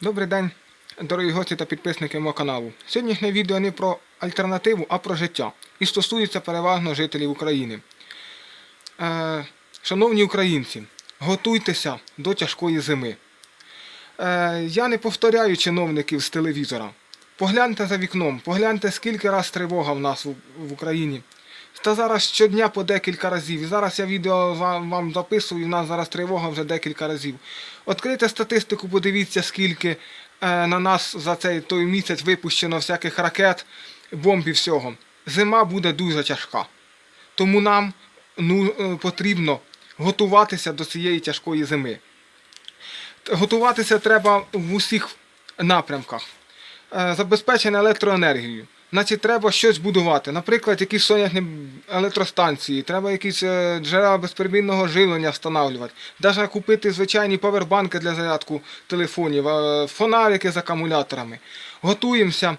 Добрий день, дорогі гості та підписники мого каналу. Сьогоднішнє відео не про альтернативу, а про життя. І стосується переважно жителів України. Е, шановні українці, готуйтеся до тяжкої зими. Е, я не повторяю чиновників з телевізора. Погляньте за вікном, погляньте, скільки раз тривога в нас в, Україні. Та зараз щодня по декілька разів. І зараз я відео вам, записую, і в нас зараз тривога вже декілька разів. Відкрийте статистику, подивіться, скільки е, на нас за цей той місяць випущено всяких ракет, бомб і всього. Зима буде дуже тяжка. Тому нам ну, е, потрібно готуватися до цієї тяжкої зими. Готуватися треба в усіх напрямках. Е, Забезпечення електроенергією. Значить, треба щось будувати. Наприклад, якісь сонячні електростанції, треба якісь е, джерела безперебійного живлення встановлювати. Навіть купити звичайні павербанки для зарядку телефонів, е, фонарики з акумуляторами. Готуємося.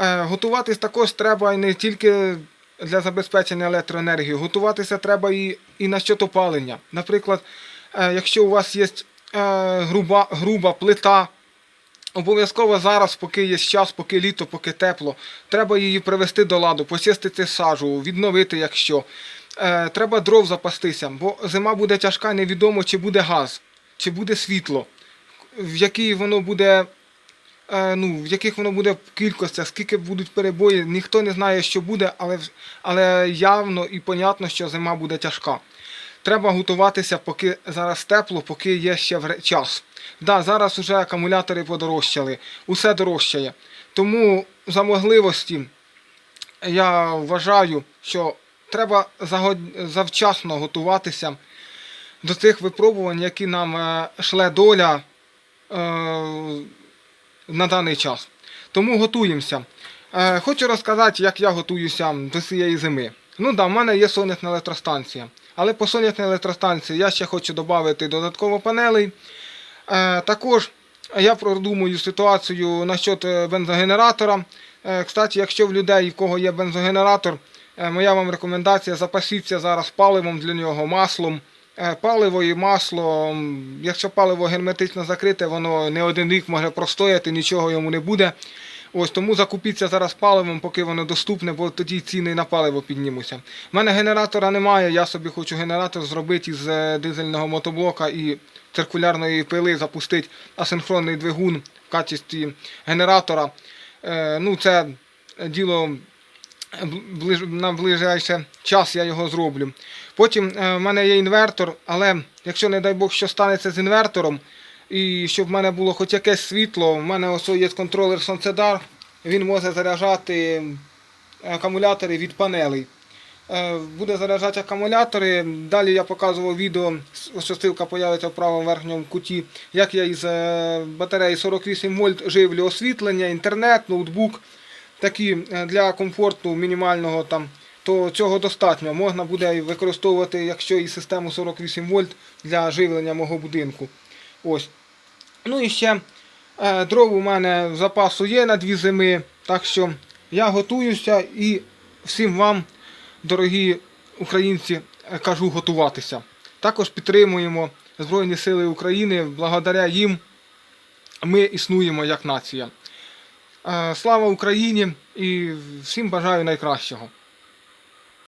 Е, Готуватись також треба не тільки для забезпечення електроенергії, готуватися треба і, і на щодо опалення. Наприклад, якщо у вас є груба, груба плита, Обов'язково зараз, поки є час, поки літо, поки тепло, треба її привести до ладу, почистити сажу, відновити, якщо. Е, треба дров запастися, бо зима буде тяжка, невідомо, чи буде газ, чи буде світло, в якій воно буде, е, ну, в яких воно буде кількостях, скільки будуть перебої, ніхто не знає, що буде, але, але явно і понятно, що зима буде тяжка. Треба готуватися, поки зараз тепло, поки є ще час. Да, зараз вже акумулятори подорожчали, усе дорожчає. Тому за можливості я вважаю, що треба завчасно готуватися до тих випробувань, які нам е, шле доля е, на даний час. Тому готуємося. Е, хочу розказати, як я готуюся до цієї зими. Ну да, в мене є сонячна електростанція. Але по сонячній електростанції я ще хочу додати додатково панелей. Е, також я продумую ситуацію насчет е, бензогенератора. Е, кстати, якщо в людей, в кого є бензогенератор, моя вам рекомендація запасіться зараз паливом для нього, маслом. Паливо і масло, якщо паливо герметично закрите, воно не один рік може простояти, нічого йому не буде. Ось тому закупіться зараз паливом, поки воно доступне, бо тоді ціни на паливо піднімуться. У мене генератора немає, я собі хочу генератор зробити із е, дизельного мотоблока і циркулярної пили запустити асинхронний двигун в качестві генератора. Е, ну, це діло на ближайший час я його зроблю. Потім е, в мене є інвертор, але якщо, не дай Бог, що станеться з інвертором, і щоб в мене було хоч якесь світло, в мене ось є контролер Сонцедар, він може заряджати акумулятори від панелей. Е, Буде заряджати акумулятори. Далі я показував відео, ось ссылка появиться в правому верхньому куті, як я із е, батареї 48 вольт живлю освітлення, інтернет, ноутбук. Такі е, для комфорту мінімального там, то цього достатньо. Можна буде використовувати, якщо і систему 48 вольт для живлення мого будинку. Ось. Ну і ще е, дров у мене запасу є на дві зими. Так що я готуюся і всім вам, дорогі українці, кажу готуватися. Також підтримуємо Збройні Сили України. Благодаря їм ми існуємо як нація. Е, Слава Україні і всім бажаю найкращого.